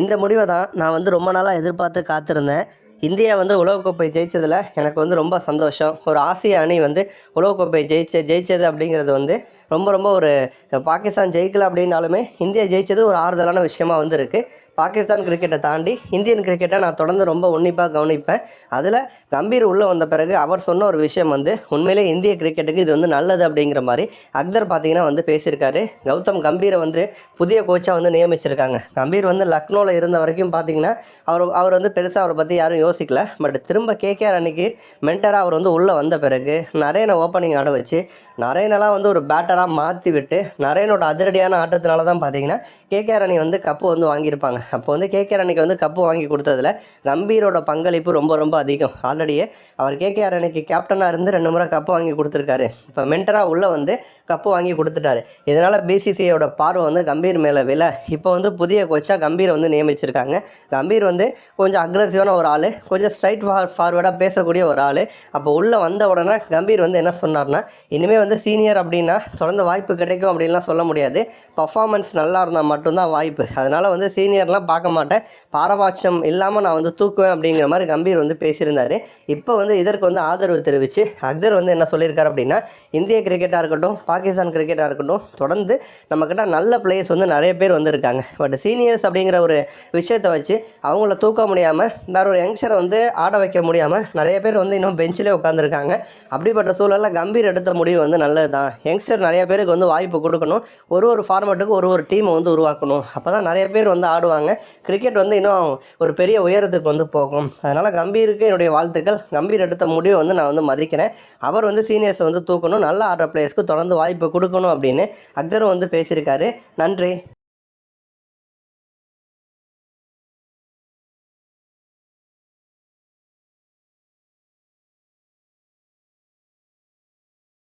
இந்த முடிவை தான் நான் வந்து ரொம்ப நாளாக எதிர்பார்த்து காத்திருந்தேன். இந்தியா வந்து உலகக்கோப்பை ஜெயிச்சதில் எனக்கு வந்து ரொம்ப சந்தோஷம். ஒரு ஆசிய அணி வந்து உலகக்கோப்பை ஜெயிச்ச ஜெயிச்சது அப்படிங்கிறது வந்து ரொம்ப ரொம்ப ஒரு பாகிஸ்தான் ஜெயிக்கல அப்படின்னாலுமே இந்தியா ஜெயிச்சது ஒரு ஆறுதலான விஷயமா வந்து இருக்குது பாகிஸ்தான் கிரிக்கெட்டை தாண்டி இந்தியன் கிரிக்கெட்டை நான் தொடர்ந்து ரொம்ப உன்னிப்பாக கவனிப்பேன். அதில் கம்பீர் உள்ளே வந்த பிறகு அவர் சொன்ன ஒரு விஷயம் வந்து உண்மையிலே இந்திய கிரிக்கெட்டுக்கு இது வந்து நல்லது அப்படிங்கிற மாதிரி அக்தர் பார்த்திங்கன்னா வந்து பேசியிருக்காரு. கௌதம் கம்பீரை வந்து புதிய கோச்சாக வந்து நியமிச்சிருக்காங்க. கம்பீர் வந்து லக்னோவில் இருந்த வரைக்கும் பார்த்தீங்கன்னா அவர் அவர் வந்து பெருசாக அவரை பற்றி யாரும் யோசிக்கல. பட் திரும்ப கேகேஆர் அன்னைக்கு மென்டராக அவர் வந்து உள்ளே வந்த பிறகு நரேனை ஓப்பனிங் ஆட வச்சு நரேனெல்லாம் வந்து ஒரு பேட்டராக மாற்றி விட்டு நரேனோட அதிரடியான ஆட்டத்தினால தான் பார்த்தீங்கன்னா கேகேஆர் அணி வந்து கப்பு வந்து வாங்கியிருப்பாங்க. அப்போ வந்து கேகேஆர் அணிக்கு வந்து கப்பு வாங்கி கொடுத்ததுல கம்பீரோட பங்களிப்பு ரொம்ப ரொம்ப அதிகம். ஆல்ரெடியே அவர் கேகேஆர் அணிக்கு கேப்டனாக இருந்து ரெண்டு முறை கப்பு வாங்கி கொடுத்துருக்காரு. இப்போ மென்டராக உள்ளே வந்து கப்பு வாங்கி கொடுத்துட்டாரு. இதனால் பிசிசிஐயோட பார்வை வந்து கம்பீர் மேலே விழ. இப்போ வந்து புதிய கோச்சாக கம்பீரை வந்து நியமிச்சிருக்காங்க. கம்பீர் வந்து கொஞ்சம் அக்ரஸிவான ஒரு ஆள். கொஞ்சம் ஸ்ட்ரைட் ஃபார் ஃபார்வர்டாக பேசக்கூடிய ஒரு ஆள். அப்போ உள்ளே வந்த உடனே கம்பீர் வந்து என்ன சொன்னார்னா இனிமேல் வந்து சீனியர் அப்படின்னா தொடர்ந்து வாய்ப்பு கிடைக்கும் அப்படின்லாம் சொல்ல முடியாது. பர்ஃபாமன்ஸ் நல்லா இருந்தால் மட்டும்தான் வாய்ப்பு. அதனால் வந்து சீனியர்லாம் பார்க்க மாட்டேன். பாரபாட்சம் இல்லாமல் நான் வந்து தூக்குவேன் அப்படிங்கிற மாதிரி கம்பீர் வந்து பேசியிருந்தார். இப்போ வந்து இதற்கு வந்து ஆதரவு தெரிவித்து அக்தர் வந்து என்ன சொல்லியிருக்காரு அப்படின்னா இந்திய கிரிக்கெட்டாக இருக்கட்டும் பாகிஸ்தான் கிரிக்கெட்டாக இருக்கட்டும் தொடர்ந்து நம்மக்கிட்ட நல்ல பிளேயர்ஸ் வந்து நிறைய பேர் வந்திருக்காங்க. பட் சீனியர்ஸ் அப்படிங்கிற ஒரு விஷயத்தை வச்சு அவங்கள தூக்க முடியாமல் வேற ஒரு யங்ஸ் வந்து ஆட வைக்க முடியாமல் நிறைய பேர் வந்து இன்னும் பெஞ்சிலே உட்காந்துருக்காங்க அப்படிப்பட்ட சூழலில் கம்பீர் எடுத்த முடிவு வந்து நல்லது தான் யங்ஸ்டர் நிறைய பேருக்கு வந்து வாய்ப்பு கொடுக்கணும். ஒரு ஒரு ஃபார்மேட்டுக்கு ஒரு ஒரு டீமை வந்து உருவாக்கணும். அப்போ தான் நிறைய பேர் வந்து ஆடுவாங்க. கிரிக்கெட் வந்து இன்னும் ஒரு பெரிய உயரத்துக்கு வந்து போகும். அதனால் கம்பீருக்கு என்னுடைய வாழ்த்துக்கள். கம்பீர் எடுத்த முடிவை வந்து நான் வந்து மதிக்கிறேன். அவர் வந்து சீனியர்ஸை வந்து தூக்கணும். நல்ல ஆடுற பிளேயர்ஸ்க்கு தொடர்ந்து வாய்ப்பு கொடுக்கணும் அப்படின்னு அக்தரும் வந்து பேசியிருக்காரு. நன்றி.